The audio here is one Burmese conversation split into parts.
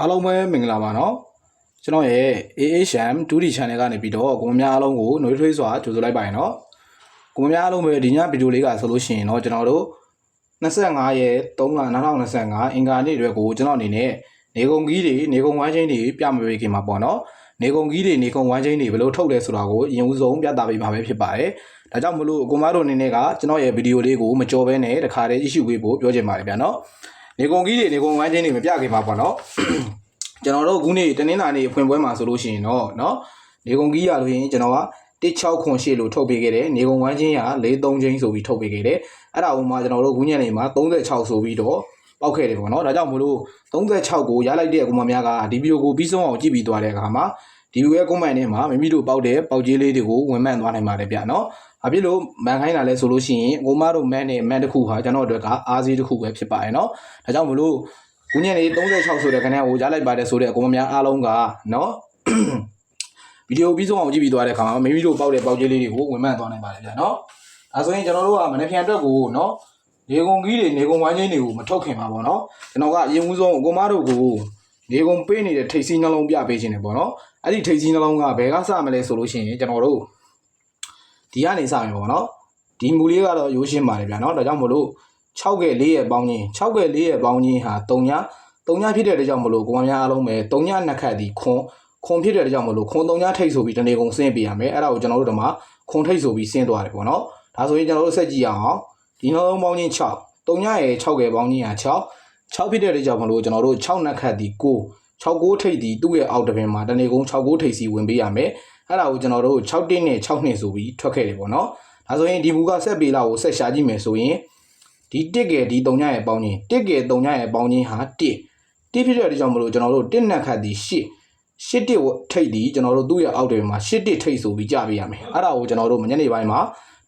အားလုံးပဲမင်္ဂလာပါနော်ကျွန်တော်ရဲ့ AHM 2D channel ကနေပြီးတော့ကိုမများအားလုံးကိုနှွေးထွေးစွာကြိုဆိုလိုက်ပါရနော်ကိုမများအားလုံးပဲဒီညဗီဒီယိုလေးကဆိုလို့ရှိရင်တော့ကျွန်တော်တို့25ရက်3လ2025အင်္ဂါနေ့တွေကိုကျွန်တော်အနေနဲ့နေကုန်ကြီးတွေနေကုန်ဝိုင်းချင်းတွေပြမပေးခင်မှာပေါ့နော်နေကုန်ကြီးတွေနေကုန်ဝိုင်းချင်းတွေဘယ်လိုထုတ်လဲဆိုတာကိုအရင်ဦးဆုံးပြသပေးမှာပဲဖြစ်ပါတယ်ဒါကြောင့်မလို့ကိုမတို့အနေနဲ့ကကျွန်တော်ရဲ့ဗီဒီယိုလေးကိုမကြော်ဘဲနဲ့တခါတည်းကြည့်ရှုပေးဖို့ပြောချင်ပါတယ်ဗျာနော် နေကုန်ကြီးတွေနေကုန်ဝမ်းချင်းတွေမပြခင်ပါပေါ့နော်ကျွန်တော်တို့ခုနေ့တနင်္လာနေ့ဖွင့်ပွဲမှာဆိုလို့ရှိရင်တော့နော်နေကုန်ကြီးရလို့ရင်ကျွန်တော်က1608လို့ထုတ်ပေးခဲ့တယ်နေကုန်ဝမ်းချင်းရ43ချင်းဆိုပြီးထုတ်ပေးခဲ့တယ်အဲ့ဒါဥမာကျွန်တော်တို့ခုညနေမှာ36ဆိုပြီးတော့ပောက်ခဲ့တယ်ပေါ့နော်ဒါကြောင့်မလို့36ကိုရလိုက်တဲ့အကူမများကဒီဗီဒီယိုကိုပြီးဆုံးအောင်ကြည့်ပြီးသွားတဲ့အခါမှာ ဒီဗီဒီယိုရဲ့ကွန်မန့်ထဲမှာမိမိတို့ပောက်တဲ့ပောက်ကြီးလေးတွေကိုဝင်မှန်သွားနိုင်ပါတယ်ဗျာနော်။ဘာဖြစ်လို့မန်ခိုင်းတာလဲဆိုလို့ရှိရင်ကိုမတို့မန်နဲ့မန်တစ်ခုဟာကျွန်တော်တို့ကအားစီးတစ်ခုပဲဖြစ်ပါရဲ့နော်။ဒါကြောင့်မလို့ဦးညနေ36ဆိုတဲ့ခဏကိုကြားလိုက်ပါတယ်ဆိုတဲ့အကောင်များအားလုံးကနော်ဗီဒီယိုပြီးဆုံးအောင်ကြည့်ပြီးသွားတဲ့ခါမှာမိမိတို့ပေါက်တဲ့ပေါက်ကြီးလေးတွေကိုဝင်မှန်သွားနိုင်ပါတယ်ဗျာနော်ဒါဆိုရင်ကျွန်တော်တို့ကမနေ့ပြန်အတွက်ကိုနော်နေကုန်ကြီးတွေနေကုန်ဝိုင်းချင်းတွေကိုမထုတ်ခင်ပါဗောနော်ကျွန်တော်ကအရင်ဦးဆုံးကိုမတို့ကို နေကုန်ပေးနေတဲ့ထိတ်စီးနှလုံးပြပေးခြင်းတယ်ဗောနော်အဲ့ဒီထိတ်စီးနှလုံးကဘယ်ကစမလဲဆိုလို့ရှိရင်ကျွန်တော်တို့ဒီကနေစမယ်ဗောနော်ဒီမူလေးကတော့ရိုးရှင်းပါတယ်ဗျာနော်ဒါကြောင့်မလို့6ကဲ4ရဲ့ပေါင်းချင်း6ကဲ4ရဲ့ပေါင်းချင်းဟာ3ည3ညဖြစ်တဲ့အတွက်ကြောင့်မလို့ကိုမများအားလုံးပဲ3ညနှစ်ခတ်ဒီခွန်ခွန်ဖြစ်တဲ့အတွက်ကြောင့်မလို့ခွန်3ညထိတ်ဆိုပြီးတနေကုန်ဆင်းပေးရမယ်အဲ့ဒါကိုကျွန်တော်တို့ဒီမှာခွန်ထိတ်ဆိုပြီးဆင်းသွားတယ်ပေါ့နော်ဒါဆိုရင်ကျွန်တော်တို့ဆက်ကြည့်အောင်ဒီနှလုံးပေါင်းချင်း6 3ညရဲ့6ကဲပေါင်းချင်းဟာ6 6ဖြစ်တဲ့အတွက်ကြောင့်မလို့ကျွန်တော်တို့6နှစ်ခတ်ဒီ9 6 9ထိတ်ဒီသူ့ရဲ့အောက်တစ်ပင်မှာတနေကုန်6 9ထိတ်စီဝင်ပေးရမယ်အဲ့ဒါကိုကျွန်တော်တို့6တင်းနဲ့6နှစ်ဆိုပြီးထွက်ခဲ့တယ်ပေါ့နော်ဒါဆိုရင်ဒီဘူကဆက်ပေးလာကိုဆက်ရှာကြည့်မယ်ဆိုရင်ဒီတစ်ကယ်ဒီတုံညရဲ့ပေါင်းချင်းတစ်ကယ်တုံညရဲ့ပေါင်းချင်းဟာ1တစ်ဖြစ်တဲ့အတွက်ကြောင့်မလို့ကျွန်တော်တို့တစ်နက်ခတ်ဒီ8 8တစ်ထိတ်ဒီကျွန်တော်တို့သူ့ရဲ့အောက်တွေမှာ8တစ်ထိတ်ဆိုပြီးကြပေးရမယ်အဲ့ဒါကိုကျွန်တော်တို့ညနေပိုင်းမှာ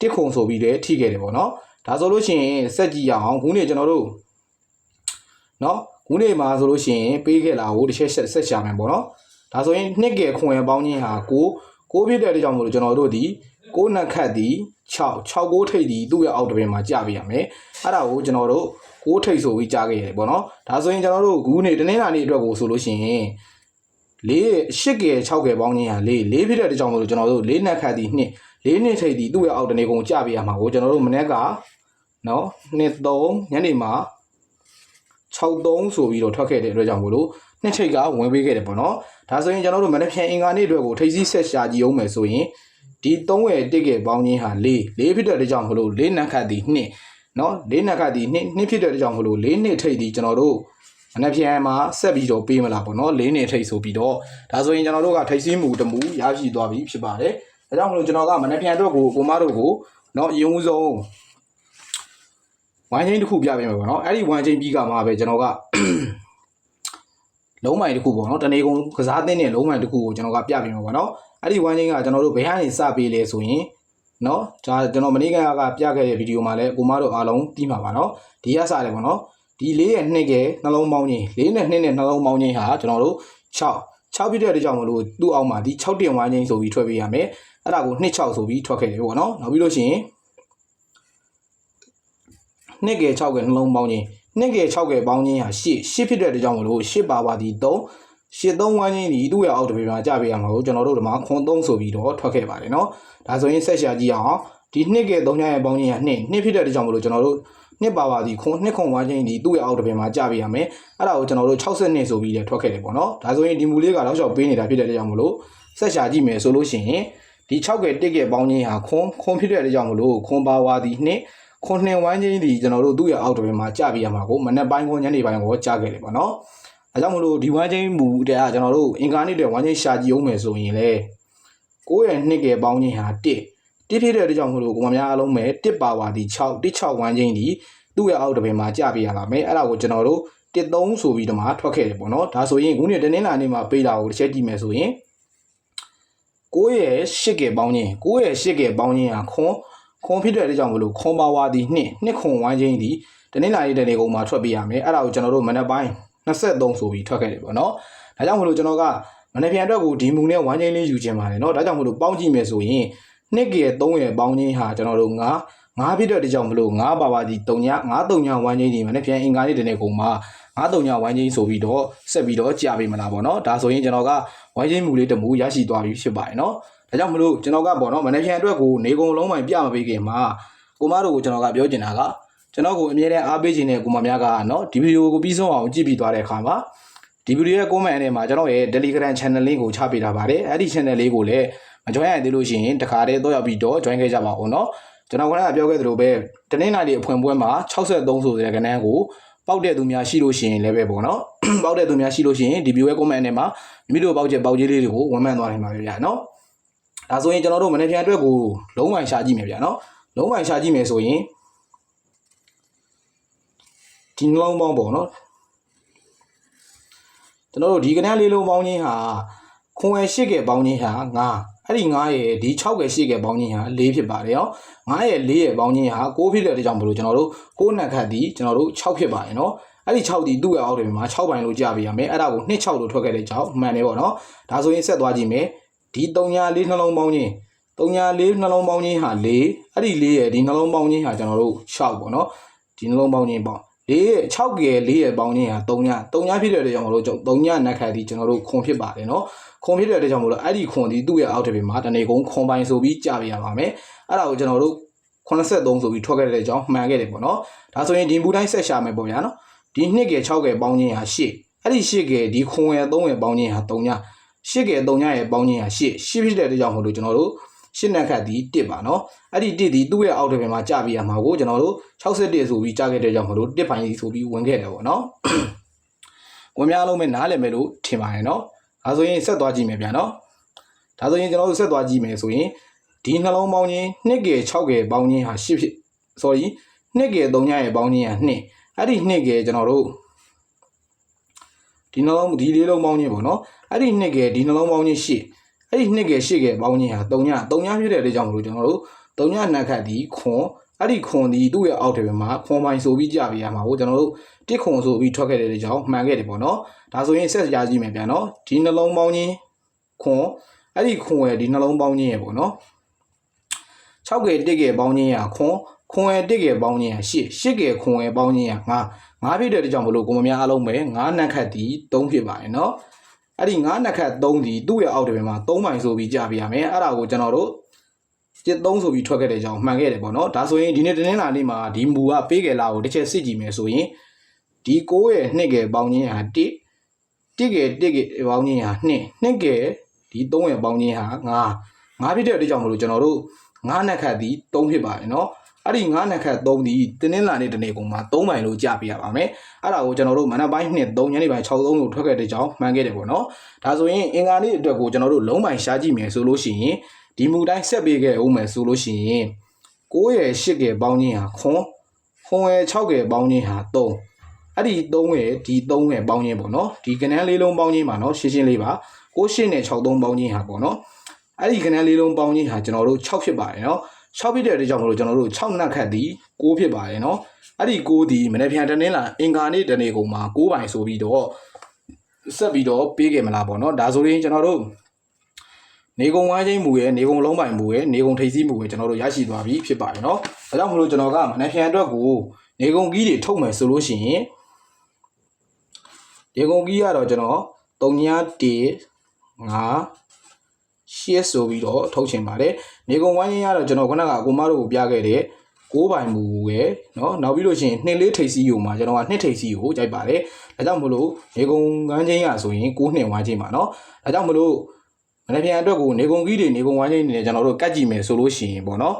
တစ်ခုံဆိုပြီးလည်းထိခဲ့တယ်ပေါ့နော်ဒါဆိုလို့ရှိရင်စက်ကြည့်ရအောင်ခုနေ့ကျွန်တော်တို့ နော်ခုနေ့မှာဆိုလို့ရှိရင်ပေးခဲ့လာကိုတစ်ချက်ဆက်ဆက်ရှာမယ်ပေါ့နော်ဒါဆိုရင်နှစ်ကယ်ခွန်ရဲ့ပေါင်းချင်းဟာ9 9ဖြစ်တဲ့အတွက်ကြောင့်မလို့ကျွန်တော်တို့ဒီ9နက်ခတ်ဒီ6 6 9ထိတ်ဒီသူ့ရဲ့အောက်တစ်ပင်မှာကြပေးရမယ်အဲ့ဒါကိုကျွန်တော်တို့6ထိတ်ဆိုပြီးကြားခဲ့ရတယ်ပေါ့နော်ဒါဆိုရင်ကျွန်တော်တို့ခုနေ့တနင်္လာနေ့အတွက်ကိုဆိုလို့ရှိရင်လေး8ကယ်6ကယ်ပေါင်းချင်းဟာလေးလေးဖြစ်တဲ့အတွက်ကြောင့်မလို့ကျွန်တော်တို့လေးနက်ခတ်ဒီနှစ်လေးနှစ်ထိတ်ဒီသူ့ရဲ့အောက်တနေကုန်ကြပေးရမှာကိုကျွန်တော်တို့မနေ့ကနော်နှစ်3ညနေမှာ 63ဆိုပြီးတော့ထွက်ခဲ့တဲ့အတွက်ကြောင့်မို့လို့နှစ်ထိပ်ကဝင်ပေးခဲ့တယ်ပေါ့နော်ဒါဆိုရင်ကျွန်တော်တို့မနေ့ပြန်အင်္ဂါနေ့အတွက်ကိုထိပ်စီးဆက်ရှာကြည့်အောင်မယ်ဆိုရင်ဒီ3ဝယ်တက်ခဲ့ပေါင်းချင်းဟာ၄၄ဖြစ်တဲ့အတွက်ကြောင့်မို့လို့၄နံခတ်သည်2နော်၄နံခတ်သည်2 2ဖြစ်တဲ့အတွက်ကြောင့်မို့လို့၄နှစ်ထိပ်သည်ကျွန်တော်တို့မနေ့ပြန်မှာဆက်ပြီးတော့ပေးမလားပေါ့နော်၄နှစ်ထိပ်ဆိုပြီးတော့ဒါဆိုရင်ကျွန်တော်တို့ကထိပ်စီးမှုတမှုရရှိသွားပြီဖြစ်ပါတယ်ဒါကြောင့်မို့လို့ကျွန်တော်ကမနေ့ပြန်အတွက်ကိုကိုမတို့ကိုနော်အရင်ဦးဆုံး ဝိုင်းချင်းတစ်ခုပြပေးမယ်ပေါ့နော်အဲ့ဒီဝိုင်းချင်းပြီးကမှပဲကျွန်တော်ကလုံးမိုင်တစ်ခုပေါ့နော်တနေကုန်ကစားသင်းတဲ့လုံးမိုင်တစ်ခုကိုကျွန်တော်ကပြပေးမှာပေါ့နော်အဲ့ဒီဝိုင်းချင်းကကျွန်တော်တို့ဘယ်ကနေစပေးလဲဆိုရင်နော်ဒါကျွန်တော်မနေ့ကကပြခဲ့တဲ့ဗီဒီယိုမှာလည်းကိုမတို့အားလုံးသိမှာပါနော်ဒီရစတယ်ပေါ့နော်ဒီ၄ရဲ့နှစ်ကနှလုံးပေါင်းချင်း၄နဲ့နှစ်နဲ့နှလုံးပေါင်းချင်းဟာကျွန်တော်တို့6 6ပြည့်တဲ့အကြောင်းမလို့သူ့အောက်မှာဒီ6တင်ဝိုင်းချင်းဆိုပြီးထွက်ပေးရမယ်အဲ့ဒါကို2 6ဆိုပြီးထွက်ခဲ့တယ်ပေါ့နော်နောက်ပြီးလို့ရှိရင် နှစ်ကဲ6ကဲနှလုံးပေါင်းချင်း နှစ်ကယ်6ကယ်ပေါင်းချင်းဟာ8 8ဖြစ်တဲ့အတွက်ကြောင့်မလို့8ပါပါဒီ3 8 3ဝိုင်းချင်းဒီသူ့ရဲ့အောက်တပေမှာကြပေးရမှာကိုကျွန်တော်တို့ဒီမှာခွန်3ဆိုပြီးတော့ထွက်ခဲ့ပါတယ်เนาะဒါဆိုရင်ဆက်ရှာကြည့်အောင်ဒီနှစ်ကယ်3ညရဲ့ပေါင်းချင်းဟာ2 2ဖြစ်တဲ့အတွက်ကြောင့်မလို့ကျွန်တော်တို့နှစ်ပါပါဒီခွန်နှစ်ခွန်ဝိုင်းချင်းဒီသူ့ရဲ့အောက်တပေမှာကြပေးရမယ်အဲ့ဒါကိုကျွန်တော်တို့60နှစ်ဆိုပြီးလည်းထွက်ခဲ့တယ်ပေါ့เนาะဒါဆိုရင်ဒီမူလေးကတော့လျှောက်ပေးနေတာဖြစ်တဲ့အတွက်ကြောင့်မလို့ဆက်ရှာကြည့်မယ်ဆိုလို့ရှိရင်ဒီ6ကယ်1ကယ်ပေါင်းချင်းဟာခွန်ခွန်ဖြစ်တဲ့အတွက်ကြောင့်မလို့ခွန်ပါဝါဒီနှစ် ခွန်နှင်ဝိုင်းချင်းဒီကျွန်တော်တို့သူ့ရဲ့အောက်တပင်မှာကြာပြရမှာကိုမနေ့ပိုင်းကိုညနေပိုင်းကိုကြာခဲ့တယ်ပေါ့နော်။အဲကြောင့်မလို့ဒီဝိုင်းချင်းမူတဲ့ကကျွန်တော်တို့အင်္ဂါနေ့တဲ့ဝိုင်းချင်းရှာကြည့်အောင်မယ်ဆိုရင်လေကိုယ့်ရဲ့နှစ်ကယ်ပေါင်းချင်းဟာ1တစ်ဖြစ်တဲ့အတွက်ကြောင့်မလို့ကိုမများအလုံးပဲ1ပါဝါဒီ6 1 6ဝိုင်းချင်းဒီသူ့ရဲ့အောက်တပင်မှာကြာပြရလာမယ်။အဲ့ဒါကိုကျွန်တော်တို့13ဆိုပြီးတော့မှထွက်ခဲ့တယ်ပေါ့နော်။ဒါဆိုရင်ခုနေ့တနင်္လာနေ့မှာပေးတာကိုတစ်ချက်ကြည့်မယ်ဆိုရင်ကိုယ့်ရဲ့8ကယ်ပေါင်းချင်းကိုယ့်ရဲ့8ကယ်ပေါင်းချင်းဟာခွန် ခွန်ဖြစ်တဲ့အတွက်ကြောင့်မလို့ခွန်ပါဝါဒီနှစ်နှစ်ခွန်ဝိုင်းချင်းဒီတနင်္လာနေ့တနေ့ကုန်မှာထွက်ပေးရမယ်အဲ့ဒါကိုကျွန်တော်တို့မနေ့ပိုင်း23ဆိုပြီးထွက်ခဲ့တယ်ပေါ့နော်ဒါကြောင့်မလို့ကျွန်တော်ကမနေ့ပြန်အတွက်ကိုဒီမူနဲ့ဝိုင်းချင်းလေးယူခြင်းပါတယ်နော်ဒါကြောင့်မလို့ပေါင်းကြည့်မယ်ဆိုရင်နှစ်ကယ်3ရယ်ပေါင်းချင်းဟာကျွန်တော်တို့9 9ဖြစ်တဲ့အတွက်ကြောင့်မလို့9ပါပါဒီ3ည9 3ညဝိုင်းချင်းဒီမနေ့ပြန်အင်္ဂါနေ့တနေ့ကုန်မှာ9တုံညဝိုင်းချင်းဆိုပြီးတော့ဆက်ပြီးတော့ကြာပေးမလားပေါ့နော်ဒါဆိုရင်ကျွန်တော်က ဝိုင်းချင်းမူလေးတစ်မူရရှိသွားပြီဖြစ်ပါတယ်နော်ဒါကြောင့်မလို့ကျွန်တော်ကပေါ့နော်မနေ့ဖြန်အတွက်ကိုနေကုန်လုံးပိုင်းပြမပေးခင်မှာကိုမတို့ကိုကျွန်တော်ကပြောချင်တာကကျွန်တော်ကိုအမြဲတမ်းအားပေးခြင်းတဲ့ကိုမများကနော်ဒီဗီဒီယိုကိုပြီးဆုံးအောင်ကြည့်ပြီးသွားတဲ့အခါမှာဒီဗီဒီယိုရဲ့ comment အနေမှာကျွန်တော်ရဲ့ Telegram channel link ကိုချပေးထားပါတယ်အဲ့ဒီ channel လေးကိုလည်းမ join ရသေးလို့ရှိရင်တခါတည်းတော့ရောက်ပြီးတော့ join ခဲ့ကြပါဦးနော်ကျွန်တော်ကလည်းပြောခဲ့သလိုပဲတနင်္လာနေ့အဖွင့်ပွဲမှာ63ဆိုတဲ့ကဏ္ဍကို ပေါက်တဲ့သူများရှိလို့ရှိရင်လည်းပဲပေါ့နော်ပေါက်တဲ့သူများရှိလို့ရှိရင်ဒီ view ရဲ့ comment အနေမှာမိမိတို့ပေါက်ချက်ပေါက်ကြီးလေးတွေကိုဝန်မှန်သွားနိုင်ပါပြီဗျာနော်ဒါဆိုရင်ကျွန်တော်တို့မနေ့ပြန်အတွက်ကိုလုံးဝရှာကြည့်မယ်ဗျာနော်လုံးဝရှာကြည့်မယ်ဆိုရင်ဒီနှလုံးပေါင်းပေါ့နော်ကျွန်တော်တို့ဒီကဏ္ဍလေးလုံးပေါင်းချင်းဟာခွန်ဝယ်ရှိခဲ့ပေါင်းချင်းဟာ9 အဲ့ဒီ9ရဲ့ဒီ6ရဲ့ရှိခဲ့ပေါင်းချင်းဟာ4ဖြစ်ပါတယ်ရော9ရဲ့4ရဲ့ပေါင်းချင်းဟာ6ဖြစ်တဲ့အတွက်ကြောင့်မလို့ကျွန်တော်တို့6နက်ခတ်ဒီကျွန်တော်တို့6ဖြစ်ပါတယ်နော်အဲ့ဒီ6ဒီသူ့ရဲ့အောက်တွေမှာ6ပိုင်းလို့ကြာပြရမယ်အဲ့ဒါကို2 6လို့ထွက်ခဲ့တဲ့ကြောင့်မှန်တယ်ပေါ့နော်ဒါဆိုရင်ဆက်သွားကြည့်မယ်ဒီ3ညာ4နှလုံးပေါင်းချင်း3ညာ4နှလုံးပေါင်းချင်းဟာ4အဲ့ဒီ4ရဲ့ဒီနှလုံးပေါင်းချင်းဟာကျွန်တော်တို့6ပေါ့နော်ဒီနှလုံးပေါင်းချင်းပေါ့ ၄ရက်6ရက်4ရက်ပေါင်းခြင်းဟာ3ည3ညဖြစ်တဲ့အတွက်ကြောင့်မလို့ကျွန်တော်3ညနက်ခတ်ဒီကျွန်တော်တို့ခွန်ဖြစ်ပါတယ်နော်ခွန်ဖြစ်တဲ့အတွက်ကြောင့်မလို့အဲ့ဒီခွန်ဒီသူ့ရဲ့အောက်ထပ်ပြင်မှာတနေကုန်ခွန်ပိုင်ဆိုပြီးကြာပြရပါမယ်အဲ့ဒါကိုကျွန်တော်တို့83ဆိုပြီးထွက်ခဲ့တဲ့အကြောင်းမှန်ခဲ့တယ်ပေါ့နော်ဒါဆိုရင်ဒီဘူးတိုင်းဆက်ရှာမယ်ပေါ့ဗျာနော်ဒီ2ကယ်6ကယ်ပေါင်းခြင်းဟာ8အဲ့ဒီ8ကယ်ဒီခွန်ရယ်3ရယ်ပေါင်းခြင်းဟာ3ည8ကယ်3ညရယ်ပေါင်းခြင်းဟာ8 8ဖြစ်တဲ့အတွက်ကြောင့်မလို့ကျွန်တော်တို့ ရှင်းနက်ခတ်ဒီ1ပါနော်အဲ့ဒီ1ဒီသူ့ရဲ့အောက်တစ်ပြင်မှာကြာပြရမှာကိုကျွန်တော်တို့61ဆိုပြီးကြာခဲ့တဲ့ကြောင့်မလို့1ပိုင်းဆိုပြီးဝင်ခဲ့တယ်ပေါ့နော်ဝင်များလုံးပဲနားလည်မယ်လို့ထင်ပါတယ်နော်ဒါဆိုရင်ဆက်သွားကြည့်မယ်ဗျာနော်ဒါဆိုရင်ကျွန်တော်တို့ဆက်သွားကြည့်မယ်ဆိုရင်ဒီနှလုံးပေါင်းချင်း2ကယ်6ကယ်ပေါင်းချင်းဟာ10ဖြစ် sorry 2ကယ်3ညရဲ့ပေါင်းချင်းဟာ2အဲ့ဒီ2ကယ်ကျွန်တော်တို့ဒီနှလုံးဒီလေးလုံးပေါင်းချင်းပေါ့နော်အဲ့ဒီ2ကယ်ဒီနှလုံးပေါင်းချင်း10 အဲ့ဒီ2ကယ်10ကယ်ပေါင်းချင်းဟာ3ည3ညဖြစ်တဲ့အတွက်ကြောင့်မလို့ကျွန်တော်တို့3ညနက်ခတ်ဒီခွန်အဲ့ဒီခွန်ဒီသူ့ရဲ့အောက်တယ်မှာခွန်ပိုင်းဆိုပြီးကြပြရမှာကိုကျွန်တော်တို့တစ်ခွန်ဆိုပြီးထွက်ခဲ့တဲ့ကြောင့်မှန်ခဲ့တယ်ပေါ့နော်ဒါဆိုရင်ဆက်ကြကြည့်မယ်ဗျာနော်ဒီနှလုံးပေါင်းချင်းခွန်အဲ့ဒီခွန်ရဲ့ဒီနှလုံးပေါင်းချင်းရဲ့ပေါ့နော်6ကယ်1ကယ်ပေါင်းချင်းရခွန်ခွန်ရဲ့1ကယ်ပေါင်းချင်းရ8 8ကယ်ခွန်ရဲ့ပေါင်းချင်းရ9 9ဖြစ်တဲ့ကြောင့်မလို့ကိုမများအားလုံးပဲ9နက်ခတ်ဒီ3ဖြစ်ပါတယ်နော် အဲ့ဒီ9နက်ခတ်3ဒီသူ့ရဲ့အောက်တယ်မှာ3ပိုင်းဆိုပြီးကြပြရမယ်အဲ့ဒါကိုကျွန်တော်တို့ကျစ်3ဆိုပြီးထွက်ခဲ့တဲ့အကြောင်းမှန်ခဲ့တယ်ပေါ့နော်ဒါဆိုရင်ဒီနေ့တနင်္လာနေ့မှာဒီမူကပေးကြလာကိုတစ်ချက်စစ်ကြည့်မယ်ဆိုရင်ဒီ6ရဲ့2ကယ်ပေါင်းချင်းဟာ1 1ကယ်1ကယ်ပေါင်းချင်းဟာ2 2ကယ်ဒီ3ရဲ့ပေါင်းချင်းဟာ9 9ဖြစ်တဲ့အတွက်ကြောင့်မလို့ကျွန်တော်တို့9နက်ခတ်ဒီ3ဖြစ်ပါတယ်နော် အဲ့ဒီ9နက်ခတ်3ဒီတင်းတင်းလာနေတနေ့ကုန်မှာ3ပိုင်းလို့ကြာပြရပါမယ်အဲ့ဒါကိုကျွန်တော်တို့မနက်ပိုင်း2 3ညနေပိုင်း6 3လို့ထွက်ခဲ့တဲ့ကြောင်းမှန်ခဲ့တယ်ပေါ့နော်ဒါဆိုရင်အင်္ဂါနေ့အတွက်ကိုကျွန်တော်တို့လုံးပိုင်းရှားကြည့်မယ်ဆိုလို့ရှိရင်ဒီမူတိုင်းဆက်ပေးခဲ့ဦးမယ်ဆိုလို့ရှိရင်9ရဲ့10ကယ်ပေါင်းချင်းဟာခွန်ခွန်ရဲ့6ကယ်ပေါင်းချင်းဟာ3အဲ့ဒီ3ရဲ့ဒီ3ရဲ့ပေါင်းချင်းပေါ့နော်ဒီကနန်းလေးလုံးပေါင်းချင်းပါနော်ရှင်းရှင်းလေးပါ9 8နဲ့6 3ပေါင်းချင်းဟာပေါ့နော်အဲ့ဒီကနန်းလေးလုံးပေါင်းချင်းဟာကျွန်တော်တို့6ဖြစ်ပါတယ်နော် 6ဖြစ်တဲ့အတွက်ကြောင့်မလို့ကျွန်တော်တို့6နက်ခတ်ဒီ9ဖြစ်ပါတယ်နော်အဲ့ဒီ9ဒီမနေ့ပြန်တနင်္လာအင်္ဂါနေ့တနေ့ကုန်မှာ9ပိုင်ဆိုပြီးတော့ဆက်ပြီးတော့ပေးခဲ့မလားပေါ့နော်ဒါဆိုရင်ကျွန်တော်တို့နေကုံဝိုင်းချင်းမူရဲ့နေကုံလုံးပိုင်မူရဲ့နေကုံထိပ်စီးမူရဲ့ကျွန်တော်တို့ရရှိသွားပြီဖြစ်ပါတယ်နော်ဒါကြောင့်မလို့ကျွန်တော်ကမနေ့ပြန်အတွက်ကိုနေကုံကြီးတွေထုတ်မယ်ဆိုလို့ရှိရင်နေကုံကြီးကတော့ကျွန်တော်3ည1 5 share ဆိုပြီးတော့ထုတ်ချင်ပါတယ်နေကုံဝိုင်းချင်းကတော့ကျွန်တော်ခုနကအကိုမတို့ကိုပြခဲ့တဲ့6ပိုင်မူရဲ့เนาะနောက်ပြီးလို့ရှိရင်နှစ်လေးထိပ်စီးကိုမှာကျွန်တော်ကနှစ်ထိပ်စီးကိုကြိုက်ပါတယ်ဒါကြောင့်မလို့နေကုံကန်းချင်းရဆိုရင်6နှစ်ဝိုင်းချင်းပါเนาะဒါကြောင့်မလို့မနေ့ပြန်အတွက်ကိုနေကုံကြီးတွေနေကုံဝိုင်းချင်းတွေနဲ့ကျွန်တော်တို့ကတ်ကြည့်မယ်ဆိုလို့ရှိရင်ပေါ့နော်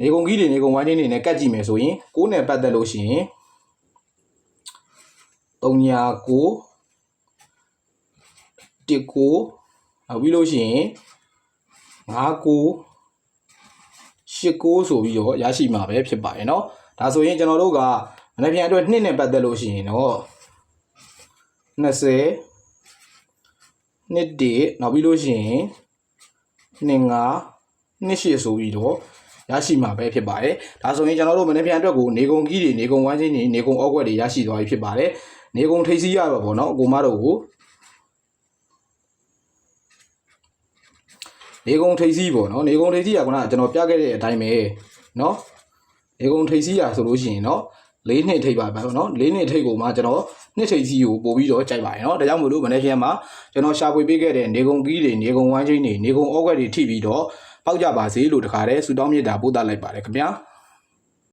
နေကုံကြီးတွေနေကုံဝိုင်းချင်းတွေနဲ့ကတ်ကြည့်မယ်ဆိုရင်6နဲ့ပတ်သက်လို့ရှိရင်3ညာ9 1 9နောက်ပြီးလို့ရှိရင် 5 9 8 9ဆိုပြီးတော့ရရှိမှာပဲဖြစ်ပါတယ်เนาะဒါဆိုရင်ကျွန်တော်တို့ကမနေ့ပြန်အတွက်2နဲ့ပတ်သက်လို့ရှိရင်တော့20နှစ်တည်းနောက်ပြီးလို့ရှိရင်နှစ်ငါနှစ်ရှည်ဆိုပြီးတော့ရရှိမှာပဲဖြစ်ပါတယ်ဒါဆိုရင်ကျွန်တော်တို့မနေ့ပြန်အတွက်ကိုနေကုံကြီးတွေနေကုံဝိုင်းချင်းတွေနေကုံအောက်ွက်တွေရရှိသွားပြီဖြစ်ပါတယ်နေကုံထိပ်စီးရတော့ဗောနော်အကူမတို့ကို နေကုံထိပ်စီးပေါ့နော်နေကုံထိပ်စီးကခုနကကျွန်တော်ပြခဲ့တဲ့အတိုင်းပဲနော်နေကုံထိပ်စီးရဆိုလို့ရှိရင်နော်လေးနှစ်ထိပ်ပါပဲနော်လေးနှစ်ထိပ်ကိုမှကျွန်တော်နှစ်ထိပ်စီကိုပို့ပြီးတော့ကြိုက်ပါတယ်နော်ဒါကြောင့်မို့လို့မနေ့ကမှကျွန်တော်ရှာဖွေပေးခဲ့တဲ့နေကုံကီးတွေနေကုံဝိုင်းချင်းတွေနေကုံအော့ကွက်တွေထိပြီးတော့ပောက်ကြပါစေလို့တခါတည်းဆုတောင်းမေတ္တာပို့သလိုက်ပါတယ်ခင်ဗျာ